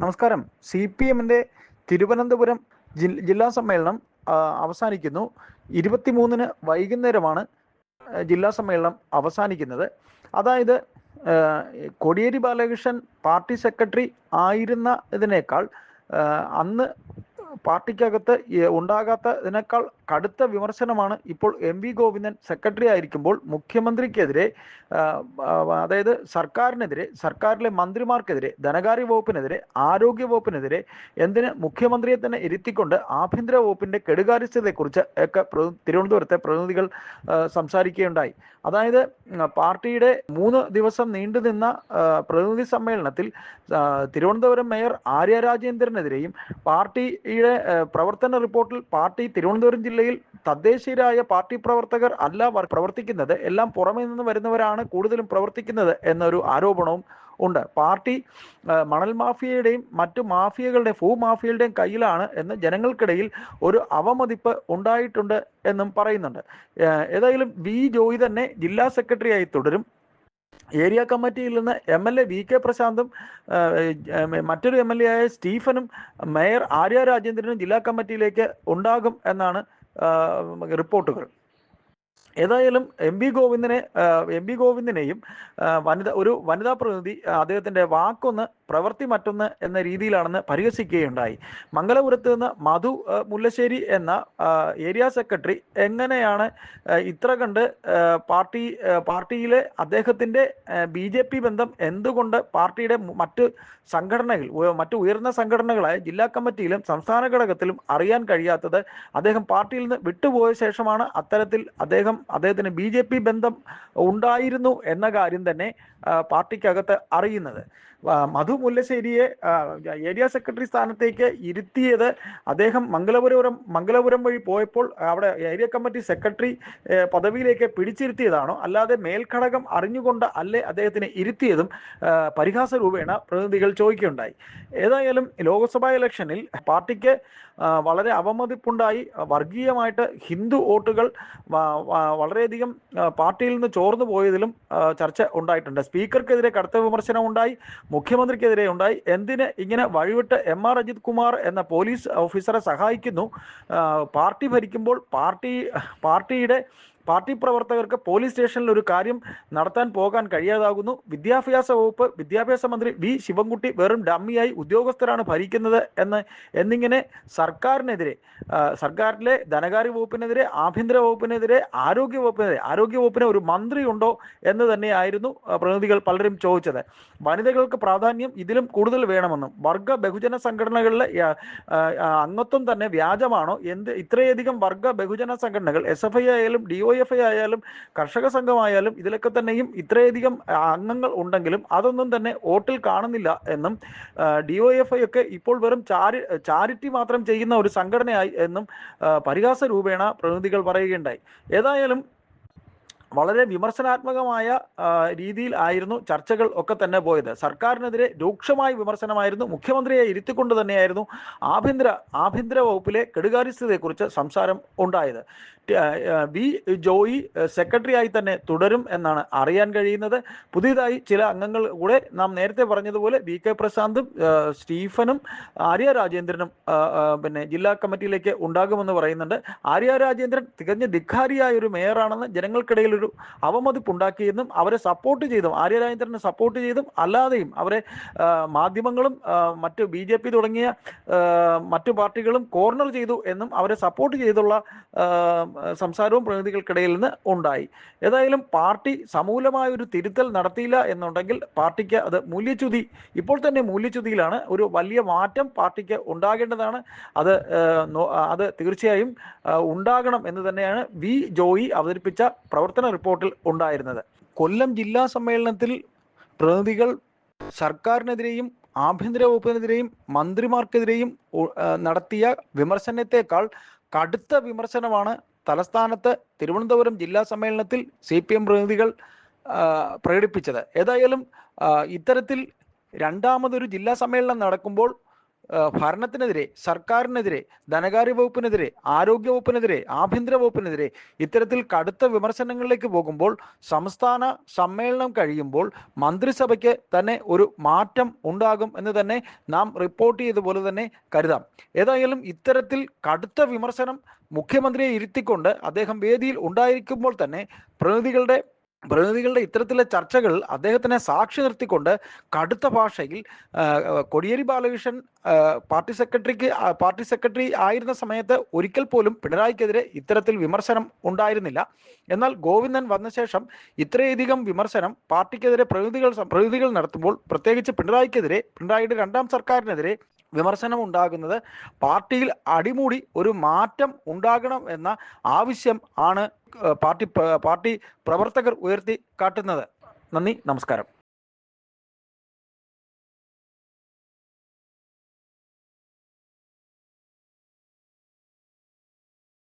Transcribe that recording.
നമസ്കാരം. C P എമ്മിന്റെ തിരുവനന്തപുരം ജില്ലാ സമ്മേളനം അവസാനിക്കുന്നു. ഇരുപത്തിമൂന്നിന് വൈകുന്നേരമാണ് ജില്ലാ സമ്മേളനം അവസാനിക്കുന്നത്. അതായത് കോടിയേരി ബാലകൃഷ്ണൻ പാർട്ടി സെക്രട്ടറി ആയിരുന്ന ഇതിനേക്കാൾ അന്ന് പാർട്ടിക്കകത്ത് ഉണ്ടാകാത്തതിനേക്കാൾ കടുത്ത വിമർശനമാണ് ഇപ്പോൾ എം വി ഗോവിന്ദൻ സെക്രട്ടറി ആയിരിക്കുമ്പോൾ മുഖ്യമന്ത്രിക്കെതിരെ അതായത് സർക്കാരിനെതിരെ സർക്കാരിലെ മന്ത്രിമാർക്കെതിരെ ധനകാര്യ വകുപ്പിനെതിരെ ആരോഗ്യ വകുപ്പിനെതിരെ എന്തിന് മുഖ്യമന്ത്രിയെ തന്നെ ഇരുത്തിക്കൊണ്ട് ആഭ്യന്തര വകുപ്പിന്റെ കെടുകാര്യസ്ഥതയെക്കുറിച്ച് ഒക്കെ തിരുവനന്തപുരത്തെ പ്രതിനിധികൾ സംസാരിക്കുകയുണ്ടായി. അതായത് പാർട്ടിയുടെ മൂന്ന് ദിവസം നീണ്ടുനിന്ന പ്രതിനിധി സമ്മേളനത്തിൽ തിരുവനന്തപുരം മേയർ ആര്യ രാജേന്ദ്രനെതിരെയും പാർട്ടിയുടെ ആ, പ്രവർത്തന റിപ്പോർട്ടിൽ പാർട്ടി തിരുവനന്തപുരം ജില്ലയിൽ തദ്ദേശീയരായ പാർട്ടി പ്രവർത്തകർ അല്ല വർ- പ്രവർത്തിക്കുന്നത്. എല്ലാം പുറമേ നിന്ന് വരുന്നവരാണ് കൂടുതലും പ്രവർത്തിക്കുന്നത് എന്നൊരു ആരോപണവും ഉണ്ട്. പാർട്ടി മണൽ മാഫിയയുടെയും മറ്റു മാഫിയകളുടെയും ഭൂമാഫിയയുടെയും കയ്യിലാണ് എന്ന് ജനങ്ങൾക്കിടയിൽ ഒരു അവമതിപ്പ് ഉണ്ടായിട്ടുണ്ട് എന്നും പറയുന്നുണ്ട്. ഏതായാലും വി ജോയി തന്നെ ജില്ലാ സെക്രട്ടറിയായി തുടരും. ഏരിയ കമ്മിറ്റിയിൽ നിന്ന് M L A V K പ്രശാന്തും മറ്റൊരു എം എൽ എ ആയ സ്റ്റീഫനും മേയർ ആര്യ രാജേന്ദ്രനും ജില്ലാ കമ്മിറ്റിയിലേക്ക് ഉണ്ടാകും എന്നാണ് റിപ്പോർട്ടുകൾ. ഏതായാലും എം വി ഗോവിന്ദനെ എം വി ഗോവിന്ദനെയും വനിത ഒരു വനിതാ പ്രതിനിധി അദ്ദേഹത്തിന്റെ വാക്കൊന്ന് പ്രവൃത്തി മറ്റൊന്ന് എന്ന രീതിയിലാണെന്ന് പരിഹസിക്കുകയുണ്ടായി. മംഗലപുരത്ത് നിന്ന് മധു മുല്ലശ്ശേരി എന്ന ഏരിയ സെക്രട്ടറി എങ്ങനെയാണ് ഇത്ര കണ്ട് പാർട്ടി പാർട്ടിയിലെ അദ്ദേഹത്തിന്റെ ബി ജെ പി ബന്ധം എന്തുകൊണ്ട് പാർട്ടിയുടെ മറ്റ് സംഘടനകൾ മറ്റു ഉയർന്ന സംഘടനകളായ ജില്ലാ കമ്മിറ്റിയിലും സംസ്ഥാന ഘടകത്തിലും അറിയാൻ കഴിയാത്തത് അദ്ദേഹം പാർട്ടിയിൽ നിന്ന് വിട്ടുപോയ ശേഷമാണ് അത്തരത്തിൽ അദ്ദേഹം അദ്ദേഹത്തിന് ബി ജെ പി ബന്ധം ഉണ്ടായിരുന്നു എന്ന കാര്യം തന്നെ പാർട്ടിക്കകത്ത് അറിയുന്നത്. മധു മുല്ലശ്ശേരിയെ ഏരിയ സെക്രട്ടറി സ്ഥാനത്തേക്ക് ഇരുത്തിയത് അദ്ദേഹം മംഗലപുരം മംഗലപുരം വഴി പോയപ്പോൾ അവിടെ ഏരിയ കമ്മിറ്റി സെക്രട്ടറി പദവിയിലേക്ക് പിടിച്ചിരുത്തിയതാണോ? അല്ലാതെ മേൽഘടകം അറിഞ്ഞുകൊണ്ട് അല്ലേ അദ്ദേഹത്തിനെ ഇരുത്തിയതും? പരിഹാസ രൂപേണ പ്രതിനിധികൾ ചോദിക്കുകയുണ്ടായി. ഏതായാലും ലോക്സഭാ ഇലക്ഷനിൽ പാർട്ടിക്ക് വളരെ അവമതിപ്പുണ്ടായി. വർഗീയമായിട്ട് ഹിന്ദു വോട്ടുകൾ വളരെയധികം പാർട്ടിയിൽ നിന്ന് ചോർന്നു പോയതിലും ചർച്ച ഉണ്ടായിട്ടുണ്ട്. സ്പീക്കർക്കെതിരെ കടുത്ത വിമർശനം ഉണ്ടായി മുഖ്യമന്ത്രിക്കെതിരെ ഉണ്ടായി. എന്തിന് ഇങ്ങനെ വഴിവിട്ട് എം ആർ അജിത് കുമാർ എന്ന പോലീസ് ഓഫീസറെ സഹായിക്കുന്നു? പാർട്ടി ഭരിക്കുമ്പോൾ പാർട്ടി പാർട്ടിയുടെ പാർട്ടി പ്രവർത്തകർക്ക് പോലീസ് സ്റ്റേഷനിൽ ഒരു കാര്യം നടത്താൻ പോകാൻ കഴിയാതാകുന്നു. വിദ്യാഭ്യാസ വകുപ്പ് വിദ്യാഭ്യാസ മന്ത്രി വി ശിവൻകുട്ടി വെറും ഡമ്മിയായി ഉദ്യോഗസ്ഥരാണ് ഭരിക്കുന്നത് എന്ന് എന്നിങ്ങനെ സർക്കാരിനെതിരെ സർക്കാരിലെ ധനകാര്യ വകുപ്പിനെതിരെ ആഭ്യന്തര വകുപ്പിനെതിരെ ആരോഗ്യ വകുപ്പിനെതിരെ ആരോഗ്യ വകുപ്പിന് ഒരു മന്ത്രി ഉണ്ടോ എന്ന് തന്നെയായിരുന്നു പ്രതിനിധികൾ പലരും ചോദിച്ചത്. വനിതകൾക്ക് പ്രാധാന്യം ഇതിലും കൂടുതൽ വേണമെന്നും വർഗ ബഹുജന സംഘടനകളിലെ അംഗത്വം തന്നെ വ്യാജമാണോ? എന്ത് ഇത്രയധികം വർഗ ബഹുജന സംഘടനകൾ എസ് എഫ് ഐ ആയാലും ഡി എഫ് ഐ ആയാലും കർഷക സംഘമായാലും ഇതിലൊക്കെ തന്നെയും ഇത്രയധികം അംഗങ്ങൾ ഉണ്ടെങ്കിലും അതൊന്നും തന്നെ വോട്ടിൽ കാണുന്നില്ല എന്നും ഡി ഒ എഫ് ഐ ഒക്കെ ഇപ്പോൾ വെറും ചാരി ചാരിറ്റി മാത്രം ചെയ്യുന്ന ഒരു സംഘടനയായി എന്നും പരിഹാസ രൂപേണ പ്രതിനിധികൾ പറയുകയുണ്ടായി. ഏതായാലും വളരെ വിമർശനാത്മകമായ രീതിയിൽ ആയിരുന്നു ചർച്ചകൾ ഒക്കെ തന്നെ പോയത്. സർക്കാരിനെതിരെ രൂക്ഷമായ വിമർശനമായിരുന്നു. മുഖ്യമന്ത്രിയെ ഇരുത്തിക്കൊണ്ട് തന്നെയായിരുന്നു ആഭ്യന്തര ആഭ്യന്തര വകുപ്പിലെ കെടുകാര്യസ്ഥതയെക്കുറിച്ച് സംസാരം ഉണ്ടായത്. വി ജോയി സെക്രട്ടറി ആയി തന്നെ തുടരും എന്നാണ് അറിയാൻ കഴിയുന്നത്. പുതിയതായി ചില അംഗങ്ങൾ കൂടെ നാം നേരത്തെ പറഞ്ഞതുപോലെ വി കെ പ്രശാന്തും സ്റ്റീഫനും ആര്യ രാജേന്ദ്രനും പിന്നെ ജില്ലാ കമ്മിറ്റിയിലേക്ക് ഉണ്ടാകുമെന്ന് പറയുന്നുണ്ട്. ആര്യ രാജേന്ദ്രൻ തികഞ്ഞ ധിഖാരിയായ ഒരു മേയറാണെന്ന് ജനങ്ങൾക്കിടയിൽ ഒരു അവമതിപ്പുണ്ടാക്കിയെന്നും അവരെ സപ്പോർട്ട് ചെയ്തും ആര്യ രാജേന്ദ്രനെ സപ്പോർട്ട് ചെയ്തും അല്ലാതെയും അവരെ മാധ്യമങ്ങളും മറ്റ് ബി ജെ പി തുടങ്ങിയ മറ്റു പാർട്ടികളും കോർണർ ചെയ്തു എന്നും അവരെ സപ്പോർട്ട് ചെയ്തുള്ള സംസാരവും പ്രതിനിധികൾക്കിടയിൽ നിന്ന് ഉണ്ടായി. ഏതായാലും പാർട്ടി സമൂലമായ ഒരു തിരുത്തൽ നടത്തിയില്ല എന്നുണ്ടെങ്കിൽ പാർട്ടിക്ക് അത് മൂല്യച്യുതി ഇപ്പോൾ തന്നെ മൂല്യച്യുതിയിലാണ് ഒരു വലിയ മാറ്റം പാർട്ടിക്ക് ഉണ്ടാകേണ്ടതാണ്. അത് അത് തീർച്ചയായും ഉണ്ടാകണം എന്ന് തന്നെയാണ് വി ജോയി അവതരിപ്പിച്ച പ്രവർത്തന റിപ്പോർട്ടിൽ ഉണ്ടായിരുന്നത്. കൊല്ലം ജില്ലാ സമ്മേളനത്തിൽ പ്രതിനിധികൾ സർക്കാരിനെതിരെയും ആഭ്യന്തര വകുപ്പിനെതിരെയും മന്ത്രിമാർക്കെതിരെയും നടത്തിയ വിമർശനത്തെക്കാൾ കടുത്ത വിമർശനമാണ് തലസ്ഥാനത്ത് തിരുവനന്തപുരം ജില്ലാ സമ്മേളനത്തിൽ സി പി എം പ്രതിനിധികൾ പ്രകടിപ്പിച്ചത്. ഏതായാലും ഇത്തരത്തിൽ രണ്ടാമതൊരു ജില്ലാ സമ്മേളനം നടക്കുമ്പോൾ ഭരണത്തിനെതിരെ സർക്കാരിനെതിരെ ധനകാര്യ വകുപ്പിനെതിരെ ആരോഗ്യ വകുപ്പിനെതിരെ ആഭ്യന്തര വകുപ്പിനെതിരെ ഇത്തരത്തിൽ കടുത്ത വിമർശനങ്ങളിലേക്ക് പോകുമ്പോൾ സംസ്ഥാന സമ്മേളനം കഴിയുമ്പോൾ മന്ത്രിസഭയ്ക്ക് തന്നെ ഒരു മാറ്റം ഉണ്ടാകും എന്ന് തന്നെ നാം റിപ്പോർട്ട് ചെയ്തതുപോലെ തന്നെ കരുതാം. ഏതായാലും ഇത്തരത്തിൽ കടുത്ത വിമർശനം മുഖ്യമന്ത്രിയെ ഇരുത്തിക്കൊണ്ട് അദ്ദേഹം വേദിയിൽ ഉണ്ടായിരിക്കുമ്പോൾ തന്നെ പ്രതിനിധികളുടെ പ്രതിനിധികളുടെ ഇത്തരത്തിലെ ചർച്ചകൾ അദ്ദേഹത്തിനെ സാക്ഷി നിർത്തിക്കൊണ്ട് കടുത്ത ഭാഷയിൽ കൊടിയേരി ബാലകൃഷ്ണൻ പാർട്ടി സെക്രട്ടറിക്ക് പാർട്ടി സെക്രട്ടറി ആയിരുന്ന സമയത്ത് ഒരിക്കൽ പോലും പിണറായിക്കെതിരെ ഇത്തരത്തിൽ വിമർശനം ഉണ്ടായിരുന്നില്ല. എന്നാൽ ഗോവിന്ദൻ വന്ന ശേഷം ഇത്രയധികം വിമർശനം പാർട്ടിക്കെതിരെ പ്രതിനിധികൾ പ്രതിനിധികൾ നടത്തുമ്പോൾ പ്രത്യേകിച്ച് പിണറായിക്കെതിരെ പിണറായിയുടെ രണ്ടാം സർക്കാരിനെതിരെ വിമർശനം ഉണ്ടാകുന്നത് പാർട്ടിയിൽ അടിമൂടി ഒരു മാറ്റം ഉണ്ടാകണം എന്ന ആവശ്യം ആണ് പാർട്ടി പാർട്ടി പ്രവർത്തകർ ഉയർത്തി കാട്ടുന്നത്. നന്ദി നമസ്കാരം.